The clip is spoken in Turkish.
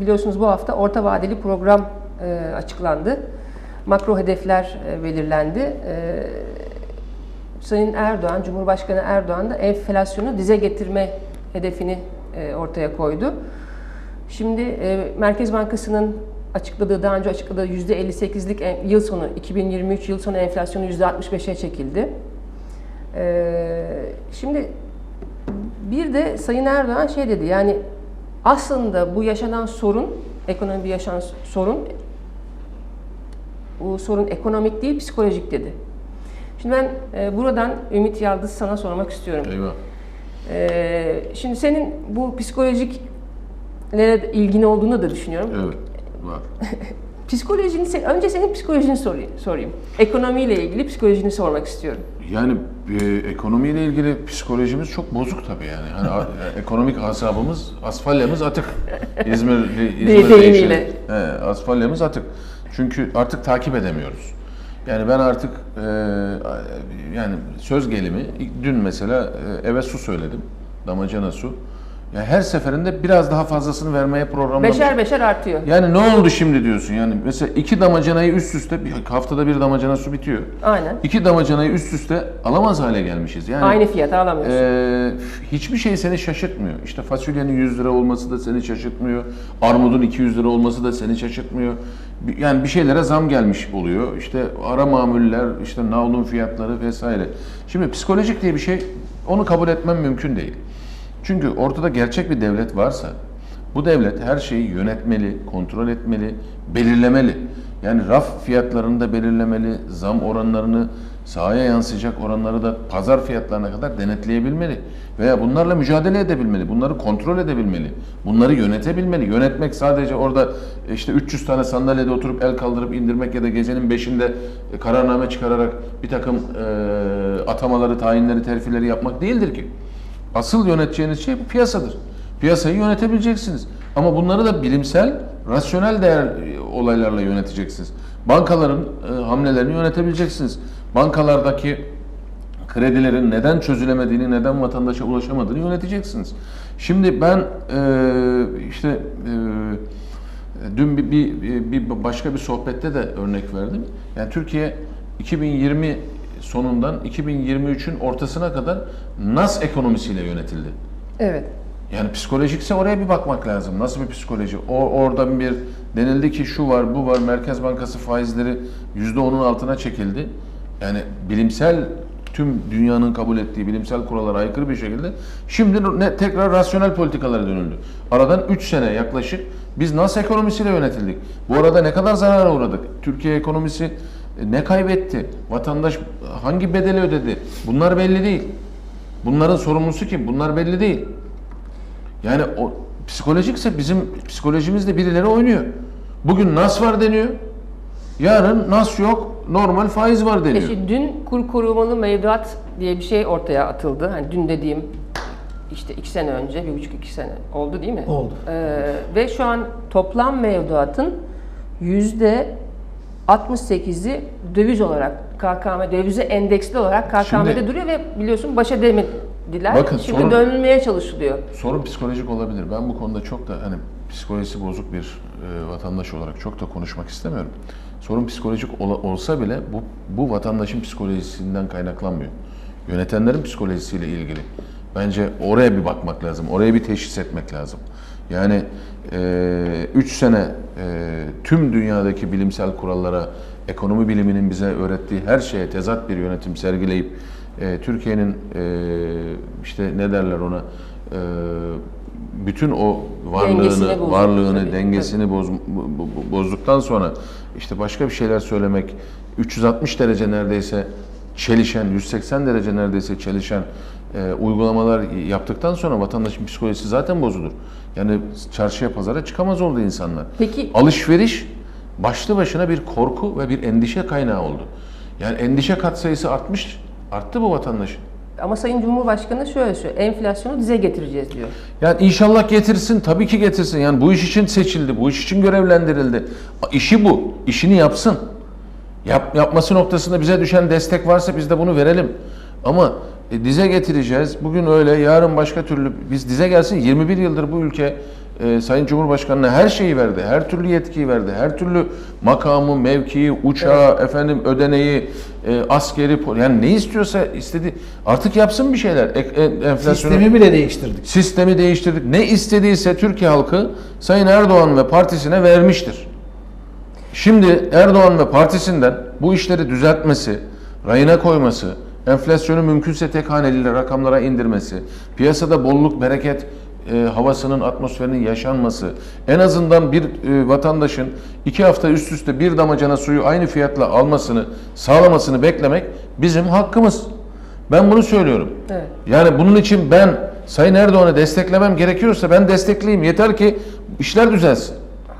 biliyorsunuz bu hafta orta vadeli program e, açıklandı. Makro hedefler e, belirlendi. E, Sayın Erdoğan, Cumhurbaşkanı Erdoğan da enflasyonu dize getirme hedefini e, ortaya koydu. Şimdi e, Merkez Bankası'nın açıkladığı, daha önce açıkladığı %58'lik en- yıl sonu, 2023 yıl sonu enflasyonu %65'e çekildi. E, şimdi bir de Sayın Erdoğan şey dedi yani aslında bu yaşanan sorun, ekonomide yaşanan sorun bu sorun ekonomik değil psikolojik dedi. Şimdi ben e, buradan Ümit Yaldız sana sormak istiyorum. Eyvah. E, şimdi senin bu psikolojiklere ilgin olduğunu da düşünüyorum. Evet. Var. Psikolojini, önce senin psikolojini sorayım. sorayım. Ekonomiyle ilgili psikolojini sormak istiyorum. Yani e, ekonomiyle ilgili psikolojimiz çok bozuk tabii yani. Hani e, ekonomik asabımız, asfalyamız atık. İzmirli, İzmir deyimiyle. He, asfalyamız atık. Çünkü artık takip edemiyoruz. Yani ben artık e, yani söz gelimi dün mesela e, eve su söyledim. Damacana su. Ya her seferinde biraz daha fazlasını vermeye programlamışım. Beşer beşer artıyor. Yani ne oldu şimdi diyorsun yani mesela iki damacanayı üst üste bir haftada bir damacana su bitiyor. Aynen. İki damacanayı üst üste alamaz hale gelmişiz. Yani Aynı fiyata alamıyorsun. eee, hiçbir şey seni şaşırtmıyor. İşte fasulyenin 100 lira olması da seni şaşırtmıyor. Armudun 200 lira olması da seni şaşırtmıyor. Yani bir şeylere zam gelmiş oluyor. İşte ara mamuller, işte navlun fiyatları vesaire. Şimdi psikolojik diye bir şey onu kabul etmem mümkün değil. Çünkü ortada gerçek bir devlet varsa bu devlet her şeyi yönetmeli, kontrol etmeli, belirlemeli. Yani raf fiyatlarını da belirlemeli, zam oranlarını, sahaya yansıyacak oranları da pazar fiyatlarına kadar denetleyebilmeli. Veya bunlarla mücadele edebilmeli, bunları kontrol edebilmeli, bunları yönetebilmeli. Yönetmek sadece orada işte 300 tane sandalyede oturup el kaldırıp indirmek ya da gecenin 5'inde kararname çıkararak bir takım eee, atamaları, tayinleri, terfileri yapmak değildir ki. Asıl yöneteceğiniz şey bu piyasadır. Piyasayı yönetebileceksiniz. Ama bunları da bilimsel, rasyonel değer e, olaylarla yöneteceksiniz. Bankaların e, hamlelerini yönetebileceksiniz. Bankalardaki kredilerin neden çözülemediğini, neden vatandaşa ulaşamadığını yöneteceksiniz. Şimdi ben e, işte e, dün bir, bir, bir başka bir sohbette de örnek verdim. Yani Türkiye 2020 sonundan 2023'ün ortasına kadar NAS ekonomisiyle yönetildi. Evet. Yani psikolojikse oraya bir bakmak lazım. Nasıl bir psikoloji? O oradan bir denildi ki şu var, bu var. Merkez Bankası faizleri %10'un altına çekildi. Yani bilimsel tüm dünyanın kabul ettiği bilimsel kurallara aykırı bir şekilde şimdi ne, tekrar rasyonel politikalara dönüldü. Aradan 3 sene yaklaşık biz nasıl ekonomisiyle yönetildik? Bu arada ne kadar zarara uğradık? Türkiye ekonomisi ne kaybetti? Vatandaş hangi bedeli ödedi? Bunlar belli değil. Bunların sorumlusu kim? Bunlar belli değil. Yani o psikolojikse bizim psikolojimizde birileri oynuyor. Bugün nas var deniyor. Yarın nas yok, normal faiz var deniyor. Peki dün kur korumalı mevduat diye bir şey ortaya atıldı. Hani dün dediğim işte iki sene önce, bir buçuk iki sene oldu değil mi? Oldu. Ee, ve şu an toplam mevduatın yüzde 68'i döviz olarak KKM, dövize endeksli olarak KKM'de Şimdi- duruyor ve biliyorsun baş edemediler. Bakın, Şimdi sorun- dönülmeye çalışılıyor. Sorun psikolojik olabilir. Ben bu konuda çok da hani psikolojisi bozuk bir e, vatandaş olarak çok da konuşmak istemiyorum. Sorun psikolojik ola- olsa bile bu bu vatandaşın psikolojisinden kaynaklanmıyor. Yönetenlerin psikolojisiyle ilgili. Bence oraya bir bakmak lazım. Oraya bir teşhis etmek lazım. Yani 3 sene e, tüm dünyadaki bilimsel kurallara, ekonomi biliminin bize öğrettiği her şeye tezat bir yönetim sergileyip e, Türkiye'nin e, işte ne derler ona e, bütün o Dengesini varlığını, bozdu. varlığını, Tabii, dengesini boz, bo- bo- bozduktan sonra işte başka bir şeyler söylemek 360 derece neredeyse çelişen, 180 derece neredeyse çelişen e, uygulamalar yaptıktan sonra vatandaşın psikolojisi zaten bozulur. Yani çarşıya pazara çıkamaz oldu insanlar. Peki Alışveriş başlı başına bir korku ve bir endişe kaynağı oldu. Yani endişe katsayısı artmış, arttı bu vatandaşın. ama Sayın Cumhurbaşkanı şöyle söylüyor. Enflasyonu dize getireceğiz diyor. Yani inşallah getirsin, tabii ki getirsin. Yani bu iş için seçildi, bu iş için görevlendirildi. İşi bu, işini yapsın. Yap, yapması noktasında bize düşen destek varsa biz de bunu verelim. Ama e, dize getireceğiz. Bugün öyle, yarın başka türlü. Biz dize gelsin. 21 yıldır bu ülke e, Sayın Cumhurbaşkanı'na her şeyi verdi. Her türlü yetkiyi verdi. Her türlü makamı, mevkiyi, uçağı, efendim ödeneği, e, askeri, yani ne istiyorsa istedi. Artık yapsın bir şeyler. E, e, enflasyonu Sistemi bile değiştirdik. sistemi değiştirdik. Ne istediyse Türkiye halkı Sayın Erdoğan ve partisine vermiştir. Şimdi Erdoğan ve partisinden bu işleri düzeltmesi, rayına koyması, enflasyonu mümkünse tek haneli rakamlara indirmesi, piyasada bolluk, bereket e, havasının, atmosferinin yaşanması, en azından bir e, vatandaşın iki hafta üst üste bir damacana suyu aynı fiyatla almasını, sağlamasını beklemek bizim hakkımız. Ben bunu söylüyorum. Evet. Yani bunun için ben Sayın Erdoğan'ı desteklemem gerekiyorsa ben destekleyeyim. Yeter ki işler düzelsin.